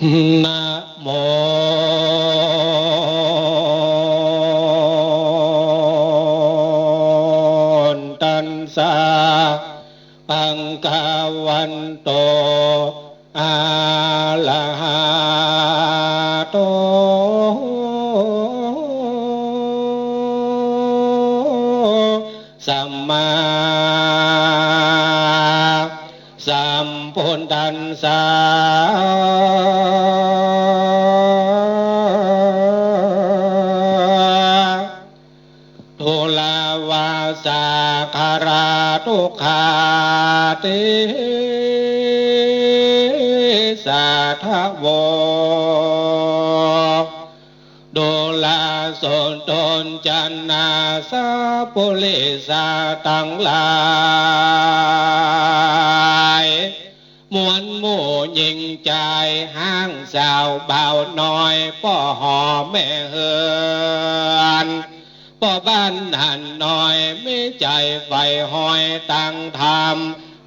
นะโมตันสาปังกาวันโตอาลาหาโตสัมมาสัมพุทธันสา กขาติสาทโวดูลาสนตนจันนาสาปุริสาตังลายมวนหมู่ยิงใจห้างสาวเบาน้อยป่อหอแม่เฮือน ป่อบ้านหันหน้อยไม่ใจไฟหอยตั้งธรรม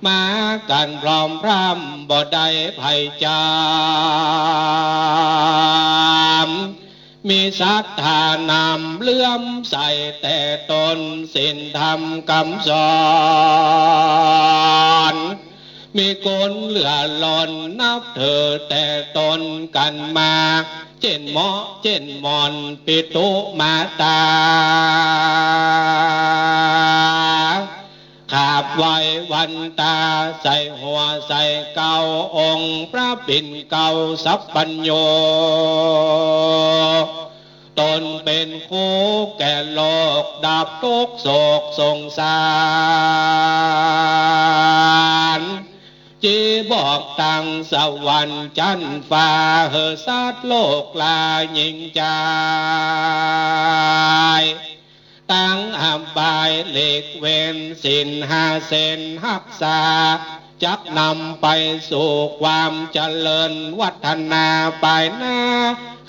มากันพร้อมพร่ำบ่ได้ภัยจามมีศรัทธานำเลื่อมใสแต่ตนสินธรรมคำสอน มีคนเหลือหลอนนับเธอแต่ตนกันมา เช่นหมอเช่นมอนปิตุมาตา ขาบไว้วันตาใส่หัวใส่เก่าองค์ พระปิ่นเก่าสัพปัญโยตนเป็นคู่แก่โลก ดับทุกโศกสงสาร จีบอกตังสวรรค์จันฟ้าเหอสัตโลกลายิงใจตังอับบายเหล็กเวนสินหาเซนหักษาจักนำไปสู่ความเจริญวัฒนาไปหน้า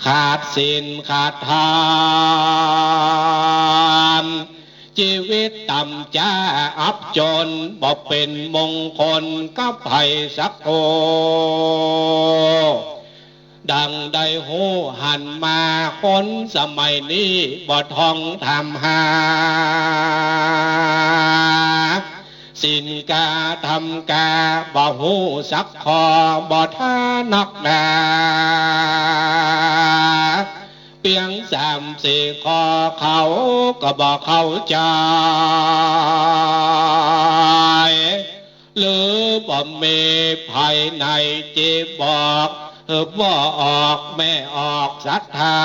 ขาดสินขาดทาน ชีวิตต่ำจ้าอับจนบ่เป็นมงคลกับไผ่สักโอดังได้หูหันมาคนสมัยนี้บ่ท่องทำหา สินกาทำกาบ่หูสักคอบ่ท่านักดา เปียงสามสี่คอเขาก็บอกเข้าใจหรือบ่มีภายในจีบอกว่าออกแม่ออกศรัทธา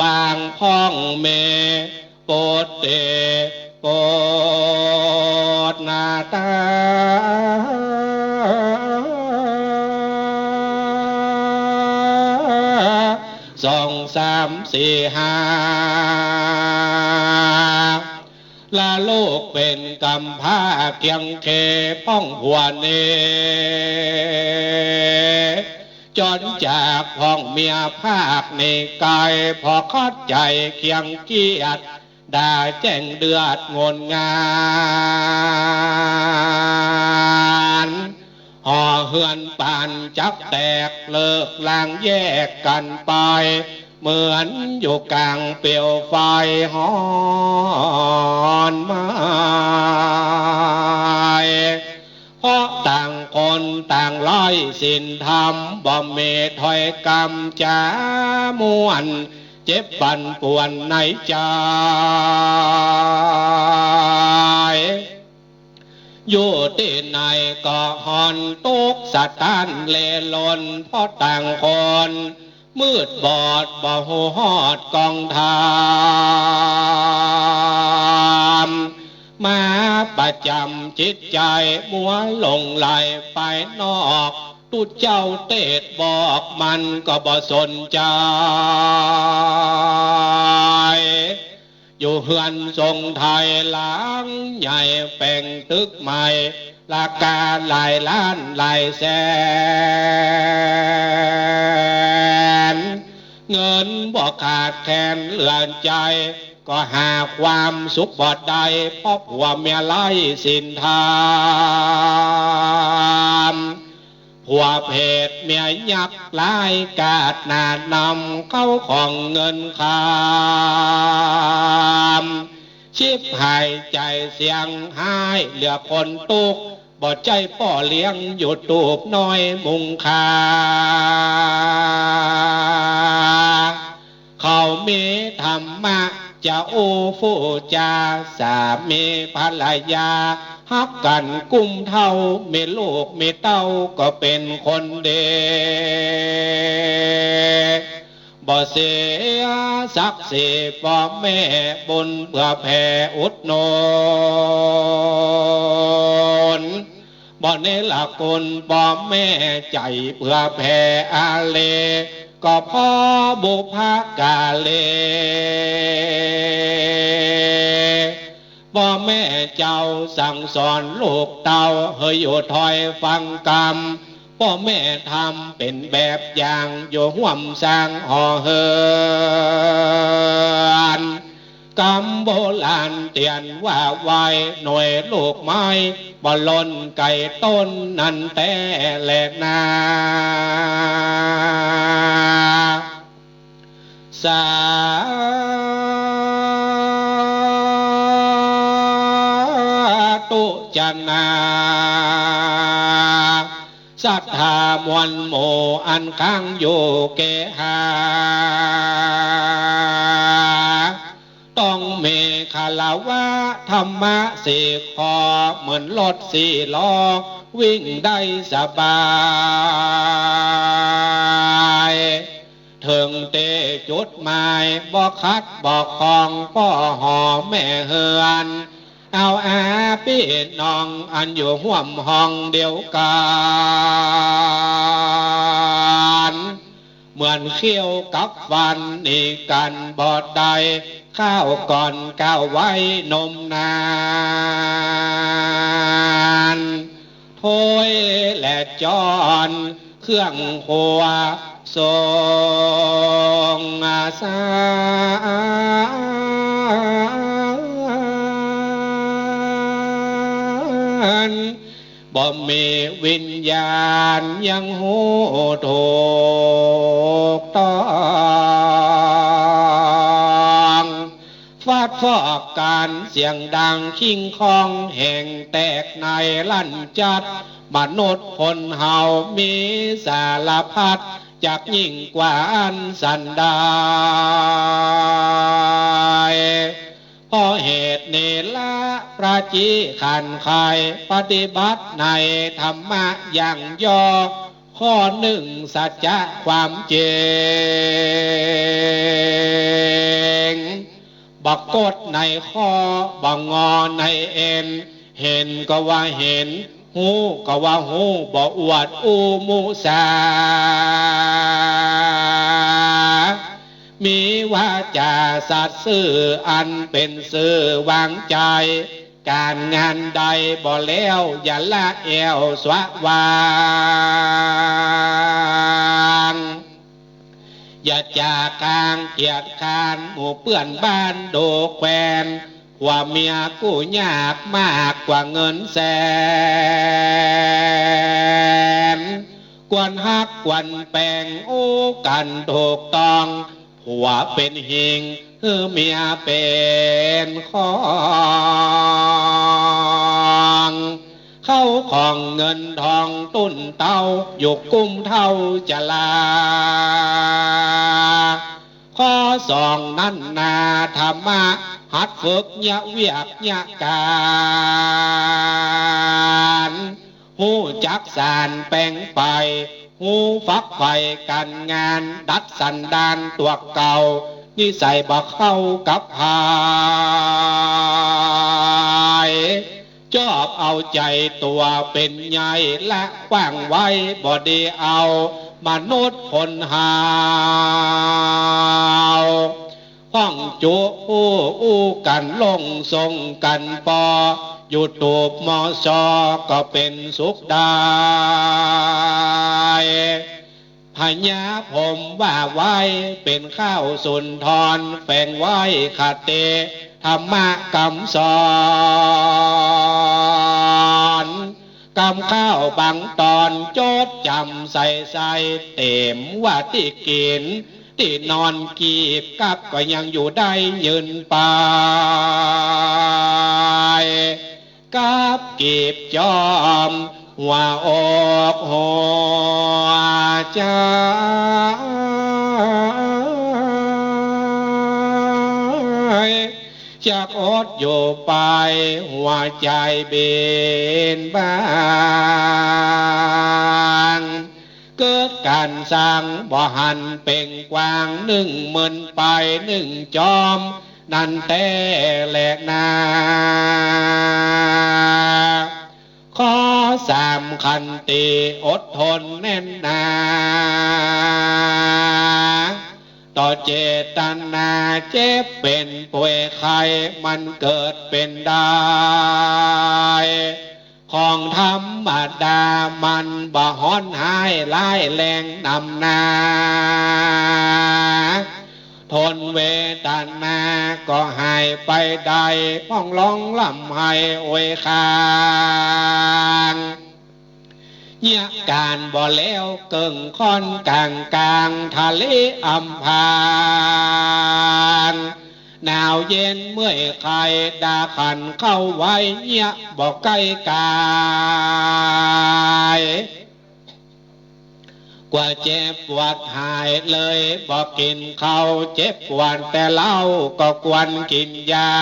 บางพ้องเมโปรดเตโปรดหนาตาามสี่ห้าลาโลกเป็นกำพร้าเกียงเคป้องหัวเน จนจากห้องเมียภาคในกายพอคอดใจเคียงเกียดด่าแจ้งเดือดงนงานห่อเฮือนปานจักแตกเลิกลางแยกกันไป เหมือนอยู่กลางเปลวไฟหอนไม้เพราะต่างคนต่างร้อยสินธรรมบ่เมถอยกรรมจามวนเจ็บปันป่วนในใจอยู่ที่ไหนก็หอนตุกสะตานเลลนเพราะต่างคน มืดบอดบ่หูหอดกองทามมาประจำจิตใจมัวหลงไหลไปนอกตุเจ้าเตดบอกมันก็บ่สนใจ อยู่เฮือนทรงไทยหลังใหญ่แปลงตึกใหม่ราคาหลายล้านหลายแสน เงินบ่ขาดแคลนเหลือใจ ก็หาความสุขบ่ได้เพราะผัวเมียไล่สินทามเพศเมียยักษ์ลายกาดนานำเข้าของเงินคามชิบหายใจเสียงหายเหลือคนตุกบ่ใจป่อเลี้ยงอยู่ตูบน้อยมุงคา เขามีธรรมะจะโอฟูจาสามีภรรยาฮักกันกุ้มเท่ามีลูกมีเต้าก็เป็นคนเดบ่เสียสักเสีพ่อแม่บุญเพื่อแผ่อุดหนนบ่เนละคนบ่แม่ใจเพื่อแผ่อาเล ก็พ่อบุพกาเลพ่อแม่เจ้าสั่งสอนลูกเต้าเฮยอยู่ถอยฟังกรรมพ่อแม่ทำเป็นแบบอย่างอยู่ห่วมสร้างห่อเฮินกรรมโบราณเตียนว่าไว้หน่วยลูกไม้บอลนไก่ต้นนั่นแต่แหลกนา สาตุจันนาศรัทธามวลโมอันค้างอยู่เกหาต้องเมคาราวะธรรมะสี่คอเหมือนรถสี่ล้อวิ่งได้สบาย ดหมายบอกคัดบอกคองพ่อหอแม่เฮือนเอาอาพี่น้องอันอยู่ห่วมห้องเดียวกันเหมือนเขี้ยวกับฟันนี่กันบอดใดข้าวก่อนก้าวไว้นมนานโถยและจอนเครื่องหัวทรงอา สาบ่มีวิญญาณยังหูถูกต้องฟาดฟอกการเสียงดังคิงคองแห่งแตกในลั่นจัดมนุษย์คนเฮามีสารพัด จากยิ่งกว่าอันสันดายเพราะเหตุเนละประจีขันคายปฏิบัติในธรรมะอย่างย่อข้อหนึ่งสัจจะความเจงบักกดในข้อบังงอในเอ็น เห็นก็ว่าเห็น หูก็ว่าหูบ่อวดอูมูสา มีวาจาสัตย์ซื่ออันเป็นซื่อวางใจ การงานใดบ่แล้วอย่าละเอวสวะวางอย่าจากกลางเกียดคานหมู่เปื่อนบ้านโดแควน กว่าเมียกู้ยากมากกว่าเงินแสนกวนฮักกวนแปลงโอ้กันถูกต้องผัวเป็นหิงคือเมียเป็นของเข้าของเงินทองตุ้นเต้าอยู่กุ้มเท่าจะลา ข้อสองนั่นนาธรรมะ หัดฝึกยะเวียกยะการหูจักสารแปลงไปหูฟักไฟกันงาน ดัดสันดานตัวเก่านิสัยบ่เข้ากับพายชอบเอาใจตัวเป็นใหญ่และกว้างไว้บ่ดีเอา มนุษย์คนหาว ห้องจุอู้อู้กันลงทรงกันปออยู่ตูบมอซอก็เป็นสุขได้พญาผมว่าไว้เป็นข้าวสุนทรแฝงไว้ขาเตธรรมะกำสอนกำข้าวบางตอนโจดจำใส่ใส่เต็มว่าที่กิน ที่นอนกีบกับก็ยังอยู่ได้ยืนไปกับกีบจอมหัวอกหัวใจจะอดอยู่ไปหัวใจเบนบาง เกิดการสร้างบ่หันเป่งกวางหนึ่งหมื่นไปหนึ่งจอม นั่นแต่แหลกนาขอสามคันตีอดทนแน่นหนาต่อเจตนาเจ็บเป็นป่วยไข้มันเกิดเป็นได้ ของธรรมดามันบ่ฮ้อนหายไล่แรงนำนา ทนเวทนาก็หายไปได้พ้องร้องลำห้โอยคางเยี่ยการบ่แล้วเกิงค่อนกลางกลางทะเลอัมพาน หนาวเย็นเมื่อยใครดาขันเข้าไว้เยี่ยบอกใกล้กายกว่าเจ็บปวดหายเลยบอกกินข้าวเจ็บปวดแต่เล้าก็กวนกินยา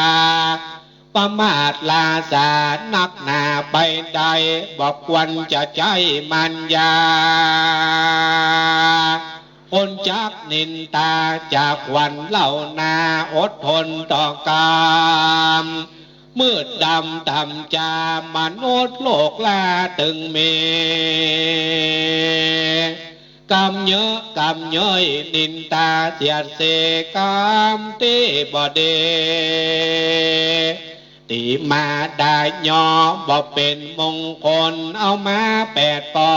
ประมาทลาสานักหนาไปใด บอกควันจะใจมันยา คนจักนินตาจากวันเหล่านาอดทนต่อกามมืดดำต่ำจามนุษย์โลกลาตึงเมกำเยอะกำย่อยนินตาเสียดเสกามตีบเดตีมาได้ยอบ่เป็นมงคลเอามาแปดปอ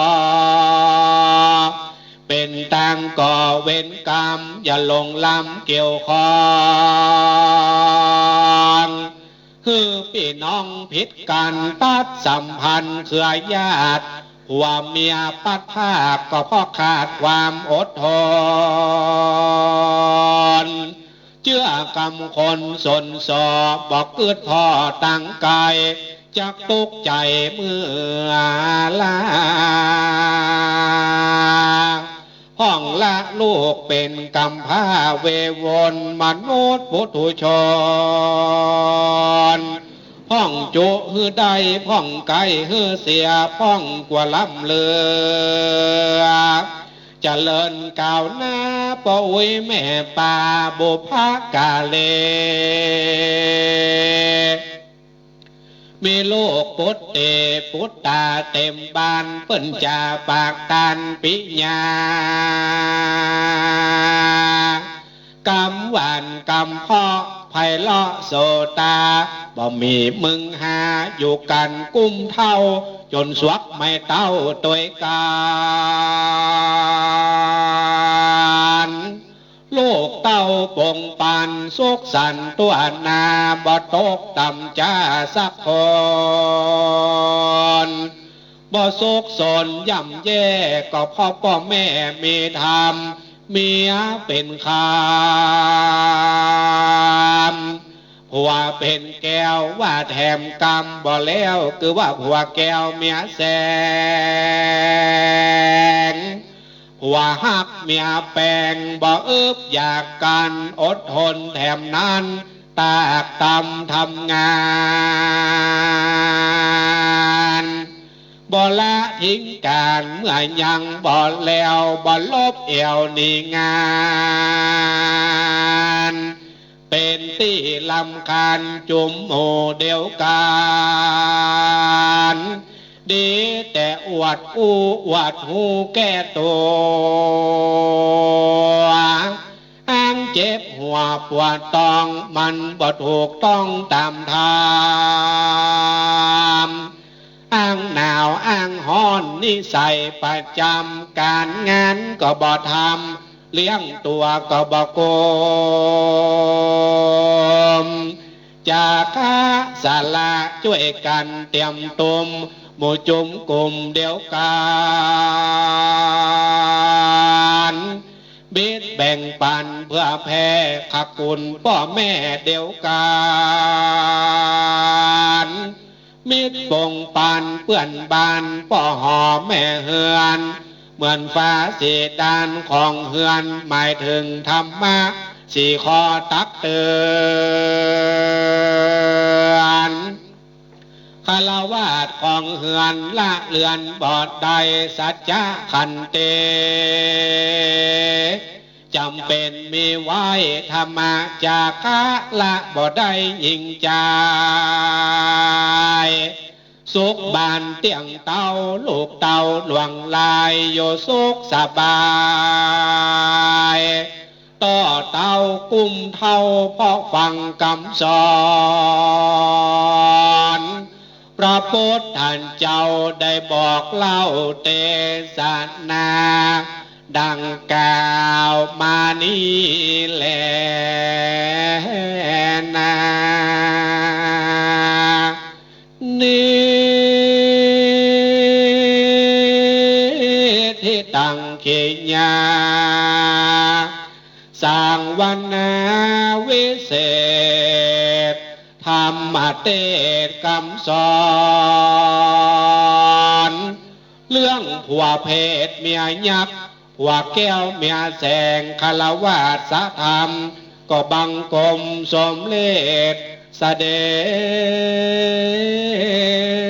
เป็นตังก่อเว้นกรรม อย่าลงลำเกี่ยวคองคือพี่น้องผิดกันตัดสัมพันธ์เครือญาติหัวเมียปัดภาคก็เพราะขาดความอดทน เชื่อกำคนสนสอบบอกเกิดพ่อตั้งกายจักตกใจเมื่อลา ห้องละลูกเป็นกำผ้าเววนมนุษย์ปุถุชนพ่องจุฮือใดพ่องไก่ฮือเสียพ่องกว่าลำเลือเจริญก้าวหน้าปอวยแม่ป่าบุพกาเล มีโลกปุตเตปุตตาเต็มบานเปิ้นจาปากตันปิญญากำหวานกำเพาะไพเราะโสตาบ่มีมึงหาอยู่กันกุ้มเท่า จนสวักไม่เต้าตัวกา โลกเต้าปงปันสุกสันตัวนาบตกต่ำจ้าสักคนบ่สุกสนย่ำแย่ก็พ่อพ่อแม่มีธรรมเมียเป็นคามผัวเป็นแก้วว่าแถมกรรมบ่แล้วคือว่าผัวแก้วเมียแสง ผัวหักเมียแปลงบ่เอิบอยากกันอดทนแถมนั้นตากตำทำงานบ่ละทิ้งการเมื่อยังบ่แล้วบ่ลบเอวนี่งานเป็นที่ลำคาญจุมโหเดียวกัน ดีแต่อวดอู้อวดหูแก้ตัวอ้างเจ็บหัวปวดต้องมันบ่ถูกต้องตามทางอ้างหนาวอ้างฮ้อนนิสัยประจำการงานก็บ่ทำเลี้ยงตัวก็บ่โกมจากข้าสาลาช่วยกันเตรียมตุม หมู่จุมกลุ่มเดียวกันบิดแบ่งปันเพื่อแพ่ขกุลพ่อแม่เดียวกันมิตรปงปานเพื่อนบานป่อหอแม่เฮือน เหมือนฟ้าสีดานของเฮือนหมายถึงธรรมะสี่คอตักเตือน คารวาสของเฮือนละเลือนบอดใดสัจจะขันเตจำเป็นมีไว้ธรรมะจากะละบ่ได้ยิงใจสุขบานเตียงเต้าลูกเต้าหลวงลายโยสุขสบายต่อเต้ากุ้มเท่าเพราะฟังคำสอน พระพุทธานเจ้าได้บอกเล่าเตสนา ดังกล่าวมานี้แลนานิทิตังเขญาสร้างวันนา มเทศคำสอนเรื่องผัวเพศเมียยักษ์ผัวแก้วเมียแสงคารวาสธรรม ก็บังกลมสมเลศเสด็จ